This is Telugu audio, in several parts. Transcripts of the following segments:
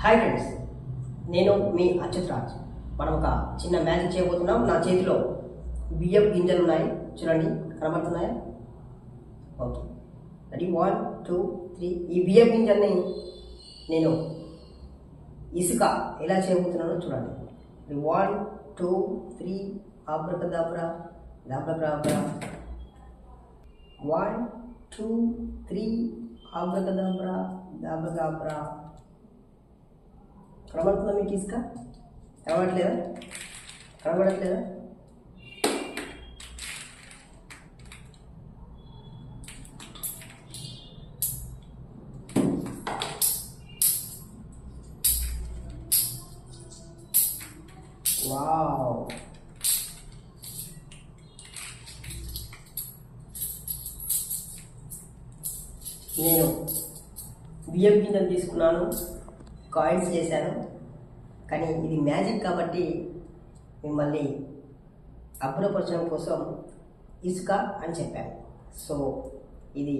హాయ్ ఫ్రెండ్స్ నేను మీ అచ్యుత్ రాజ్. మనం ఒక చిన్న మ్యాజిక్ చేయబోతున్నాం. నా చేతిలో బియ్యం గింజలు ఉన్నాయి. చూడండి కనబడుతున్నాయా? Okay ready one two three ఈ బియ్యం గింజల్ని నేను ఇసుక ఎలా చేయబోతున్నానో చూడండి. వన్ టూ త్రీ ఆబ్రకదాబ్రా దాబ్రకాబ్రా వన్ టూ త్రీ ఆబ్రకదాబ్రా దాబ్రకాబ్రా కనబడుతుందా మీకు ఇసుక కనబడట్లేదా? కనబడట్లేదా? వావ్. నేను బియ్యం గింజలు తీసుకున్నాను. కాయిన్స్ చేశాను. కానీ ఇది మ్యాజిక్ కాబట్టి మిమ్మల్ని అబ్బురపరచడం కోసం ఇసుక అని చెప్పాను. సో ఇది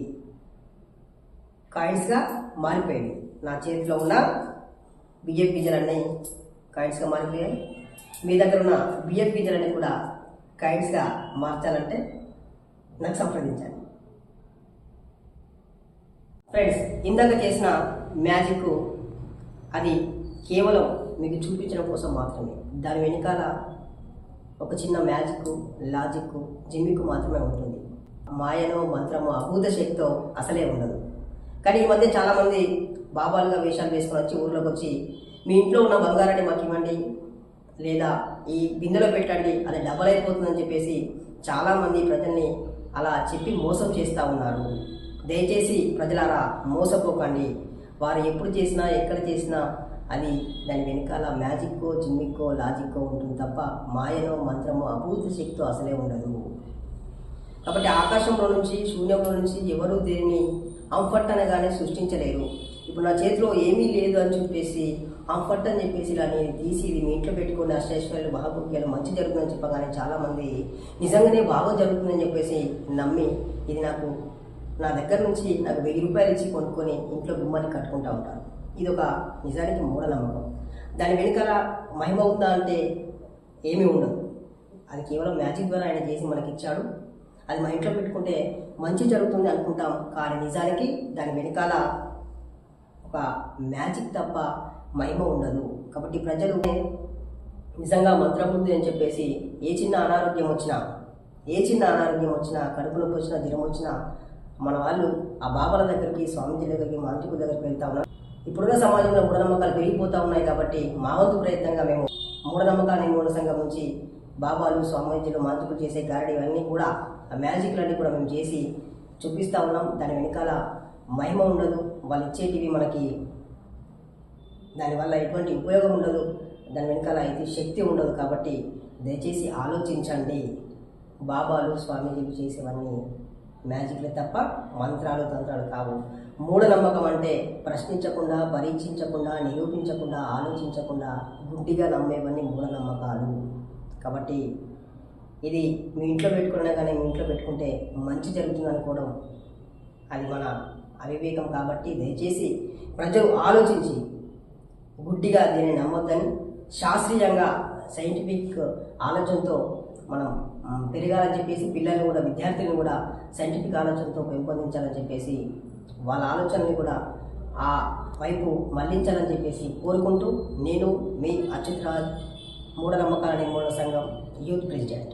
కాయిన్స్గా మారిపోయింది. నా చేతిలో ఉన్న బియ్యం గింజలన్నీ కాయిన్స్గా మారిపోయాయి. మీ దగ్గర ఉన్న బియ్యం గింజలన్నీ కూడా కాయిన్స్గా మార్చాలంటే నాకు సంప్రదించండి. ఫ్రెండ్స్ ఇందాక చేసిన మ్యాజిక్ అది కేవలం మీకు చూపించడం కోసం మాత్రమే. దాని వెనకాల ఒక చిన్న మ్యాజిక్ లాజిక్ జిమ్మిక్ మాత్రమే ఉంటుంది. మాయనో మంత్రమో అభూత శక్తితో అసలే ఉండదు. కానీ ఈ మధ్య చాలామంది బాబాలుగా వేషాలు వేసుకొని వచ్చి ఊర్లోకి వచ్చి మీ ఇంట్లో ఉన్న బంగారాన్ని మాకు ఇవ్వండి లేదా ఈ బిందెలో పెట్టండి అది డబల్ అయిపోతుందని చెప్పేసి చాలామంది ప్రజల్ని అలా చెప్పి మోసం చేస్తూ ఉన్నారు. దయచేసి ప్రజలారా మోసపోకండి. వారు ఎప్పుడు చేసినా ఎక్కడ చేసినా అది దాని వెనకాల మ్యాజిక్కో జిమ్మిక్కో లాజిక్కో ఉంటుంది తప్ప మాయనో మంత్రమో అభూత శక్తితో అసలే ఉండదు. కాబట్టి ఆకాశంలో నుంచి శూన్యంలో నుంచి ఎవరు దేనిని అంఫట్ అనగానే సృష్టించలేరు. ఇప్పుడు నా చేతిలో ఏమీ లేదు అని చెప్పేసి అంఫట్ అని చెప్పేసి ఇలా నేను తీసి ఇది మీ ఇంట్లో పెట్టుకుని అష్టైశ్వర్యాలు మహాభుగ్యాలు మంచి జరుగుతుందని చెప్పగానే చాలామంది నిజంగానే బాగా జరుగుతుందని చెప్పేసి నమ్మి ఇది నాకు నా దగ్గర నుంచి నాకు వెయ్యి రూపాయలు ఇచ్చి కొనుక్కొని ఇంట్లో గుమ్మాన్ని కట్టుకుంటా ఉంటాను. ఇది ఒక నిజానికి మూఢనమ్మకం. దాని వెనుకల మహిమ ఉందా అంటే ఏమీ ఉండదు. అది కేవలం మ్యాజిక్ ద్వారా ఆయన చేసి మనకి ఇచ్చాడు అది మా ఇంట్లో పెట్టుకుంటే మంచి జరుగుతుంది అనుకుంటాం. కానీ నిజానికి దాని వెనకాల ఒక మ్యాజిక్ తప్ప మహిమ ఉండదు. కాబట్టి ప్రజలు నిజంగా మంత్రబుద్ధి అని చెప్పేసి ఏ చిన్న అనారోగ్యం వచ్చినా ఏ చిన్న అనారోగ్యం వచ్చినా కడుపు నొప్పి వచ్చినా జ్వరం వచ్చినా మన వాళ్ళు ఆ బాబాల దగ్గరికి స్వామీజీ దగ్గరికి మాంత్రికుల దగ్గరికి వెళ్తా ఉన్నారు. ఇప్పుడున్న సమాజంలో మూఢనమ్మకాలు పెరిగిపోతూ ఉన్నాయి కాబట్టి మా వంతు ప్రయత్నంగా మేము మూఢనమ్మకాన్ని మూఢ సంఘం నుంచి బాబాలు స్వామీజీలు మాంత్రికులు చేసే గారడి ఇవన్నీ కూడా ఆ మ్యాజిక్లన్నీ కూడా మేము చేసి చూపిస్తూ ఉన్నాం. దాని వెనకాల మహిమ ఉండదు. వాళ్ళు ఇచ్చేటివి మనకి దానివల్ల ఎటువంటి ఉపయోగం ఉండదు. దాని వెనకాల ఇది శక్తి ఉండదు కాబట్టి దయచేసి ఆలోచించండి. బాబాలు స్వామీజీలు చేసేవన్నీ మ్యాజిక్లే తప్ప మంత్రాలు తంత్రాలు కావు. మూఢనమ్మకం అంటే ప్రశ్నించకుండా పరీక్షించకుండా నిరూపించకుండా ఆలోచించకుండా గుడ్డిగా నమ్మేవన్నీ మూఢనమ్మకాలు. కాబట్టి ఇది మీ ఇంట్లో పెట్టుకున్నా కానీ మీ ఇంట్లో పెట్టుకుంటే మంచి జరుగుతుంది అనుకోవడం అది మన అవివేకం కాబట్టి దయచేసి ప్రజలు ఆలోచించి గుడ్డిగా దీన్ని నమ్మొద్దని శాస్త్రీయంగా సైంటిఫిక్ ఆలోచనతో మనం పెరగాలని చెప్పేసి పిల్లలు కూడా విద్యార్థులు కూడా సైంటిఫిక్ ఆలోచనతో పెంపొందించాలని చెప్పేసి వాళ్ళ ఆలోచనని కూడా ఆ వైపు మళ్ళించాలని చెప్పేసి కోరుకుంటూ నేను మీ అచ్యుత్ రాజ్ మూఢనమ్మకాల నిర్మూలన సంఘం యూత్ ప్రెసిడెంట్.